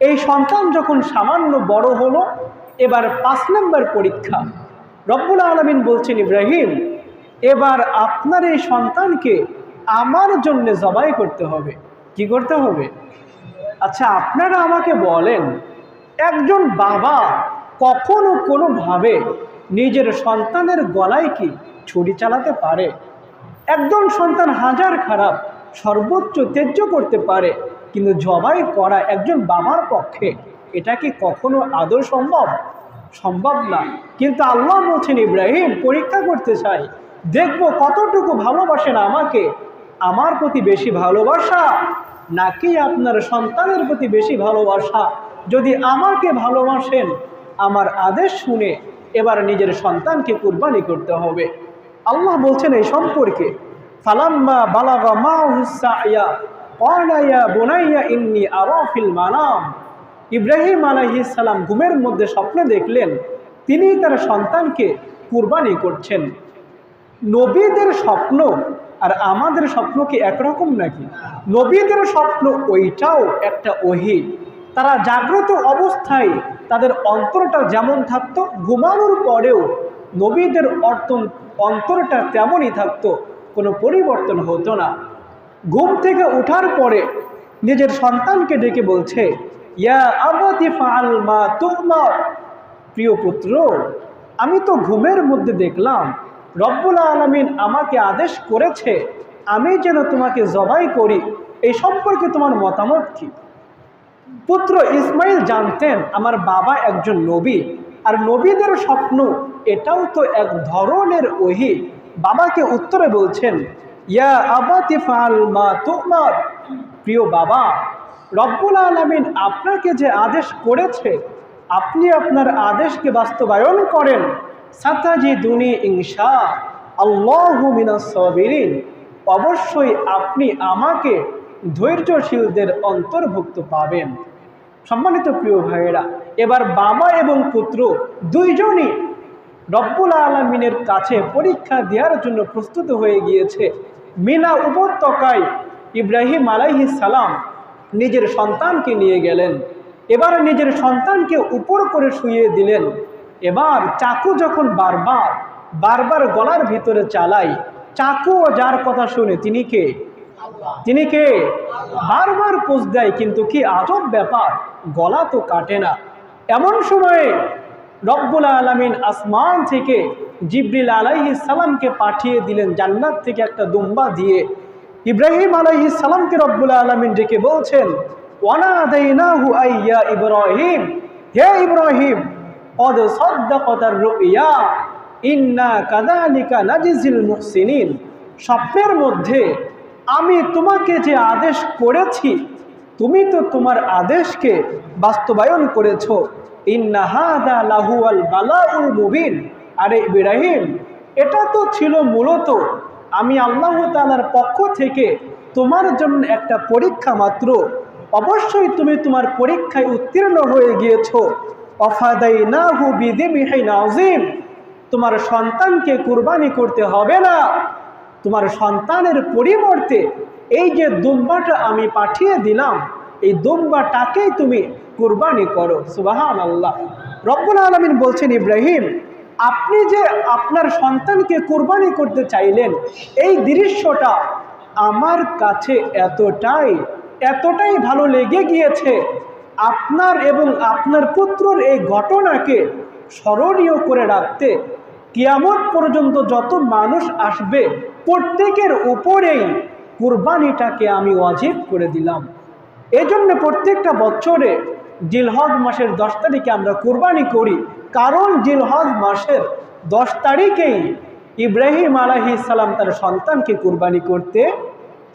এই সন্তান যখন সামান্য বড় হলো, এবার পাঁচ নম্বর পরীক্ষা। রব্বুল আলমিন বলছেন, ইব্রাহিম, এবার আপনার এই সন্তানকে আমার জন্য জবাই করতে হবে। কি করতে হবে? আচ্ছা আপনারা আমাকে বলেন, একজন বাবা কখনো কোনোভাবে নিজের সন্তানের গলায় কি ছুরি চালাতে পারে? একজন সন্তান হাজার খারাপ, সর্বোচ্চ তেজ্য করতে পারে কিন্তু জবাই করা একজন বাবার পক্ষে এটা কি কখনো আদৌ সম্ভব? সম্ভব না। কিন্তু আল্লাহ বলছেন, ইব্রাহিম, পরীক্ষা করতে চাই। দেখব কতটুকু ভালোবাসেন আমাকে। আমার প্রতি বেশি ভালোবাসা নাকি আপনার সন্তানের প্রতি বেশি ভালোবাসা? যদি আমাকে ভালোবাসেন, আমার আদেশ শুনে এবার নিজের সন্তানকে কুরবানি করতে হবে। আল্লাহ বলছেন, এই সম্পর্কে ফালাম্মা বালাগা মা বোনাইয়া ইন্নি আরাফিল মানাম। ইব্রাহিম সালাম ঘুমের মধ্যে স্বপ্নে দেখলেন তিনি তার সন্তানকে কুরবানি করছেন। নবীদের স্বপ্ন আর আমাদের স্বপ্ন কি একরকম নাকি? নবীদের স্বপ্ন ওইটাও একটা ওহি। তারা জাগ্রত অবস্থায় তাদের অন্তরটা যেমন থাকত, ঘুমানোর পরেও নবীদের অর্থ অন্তরটা তেমনই থাকতো, কোনো পরিবর্তন হতো না। ঘুম থেকে ওঠার পরে নিজের সন্তানকে ডেকে বলছে, ইয়া মা প্রিয় পুত্র, আমি তো ঘুমের মধ্যে দেখলাম, রব্বুল আলমিন আমাকে আদেশ করেছে, আমি যেন তোমাকে জবাই করি এই সম্পর্কে তোমার মতামত কি? পুত্র ইসমাইল জানতেন, আমার বাবা একজন নবী, আর নবীদের স্বপ্ন এটাও তো এক ধরনের ওহি। বাবাকে উত্তরে বলছেন ইয়া আবাতি ফাল মা তোমার। প্রিয় বাবা, রব্বুল আলমিন আপনাকে যে আদেশ করেছে, আপনি আপনার আদেশকে বাস্তবায়ন করেন। সাতাজি দুনি ইংসা আল্লাহ মিনাসবিরিন অবশ্যই আপনি আমাকে ধৈর্যশীলদের অন্তর্ভুক্ত পাবেন। সম্মানিত প্রিয় ভাইয়েরা, এবার বাবা এবং পুত্র দুইজনই রব্বুল আলমিনের কাছে পরীক্ষা দেওয়ার জন্য প্রস্তুত হয়ে গিয়েছে। মিনা উপত্যকায় ইব্রাহিম আলাইহি সালাম নিজের সন্তানকে নিয়ে গেলেন। এবার নিজের সন্তানকে উপর করে শুয়ে দিলেন। এবার চাকু যখন বারবার বারবার গলার ভিতরে চালাই চাকু ও যার কথা শুনে তিনি কে? তিনি কে? বারবার পোষ দেয়, কিন্তু কি আজব ব্যাপার, গলা তো কাটে না। এমন সময়ে রব্বুল আলমিন আসমান থেকে জিব্রিল আলাইহি সালামকে পাঠিয়ে দিলেন, জান্নাত থেকে একটা দুম্বা দিয়ে। ইব্রাহিম আলাইহি সালামকে রব্বুল আলমিন ডেকে বলছেন ওয়ানাদাইনাহু আইয়া ইব্রাহিম? হে ইব্রাহিম অদ সদ্দাকতার রুইয়া, ইন্না কাদালিকা নাজিজিল মুহসিনিন। স্বপ্নের মধ্যে আমি তোমাকে যে আদেশ করেছি তুমি তো তোমার আদেশকে বাস্তবায়ন করেছ। ইন্না হাদা লাহুয়াল বালাউল মুবিন। আরে ইব্রাহিম, এটা তো ছিল মূলত আমি আল্লাহ তাআলার পক্ষ থেকে তোমার জন্য একটা পরীক্ষা মাত্র। অবশ্যই তুমি তোমার পরীক্ষায় উত্তীর্ণ হয়ে গিয়েছ। অফাদাই না হু নাজিম তোমার সন্তানকে কুরবানি করতে হবে না। তোমার সন্তানের পরিবর্তে এই যে দুম্বাটা আমি পাঠিয়ে দিলাম, এই দুম্বাটাকেই তুমি কুরবানি করো। সুবাহান আল্লাহ রব্বুল আলমিন বলছেন, ইব্রাহিম, আপনি যে আপনার সন্তানকে কুরবানি করতে চাইলেন, এই দৃশ্যটা আমার কাছে এতটাই এতটাই ভালো লেগে গিয়েছে। আপনার এবং আপনার পুত্রর এই ঘটনাকে স্মরণীয় করে রাখতে কিয়ামত পর্যন্ত যত মানুষ আসবে, প্রত্যেকের উপরেই কুরবানিটাকে আমি ওয়াজিব করে দিলাম। এজন্য প্রত্যেকটা বছরে জিলহজ মাসের দশ তারিখে আমরা কুরবানি করি। কারণ জিলহজ মাসের দশ তারিখেই ইব্রাহিম আলাহি সালাম তার সন্তানকে কুরবানি করতে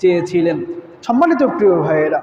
চেয়েছিলেন। সম্মানিত প্রিয় ভাইয়েরা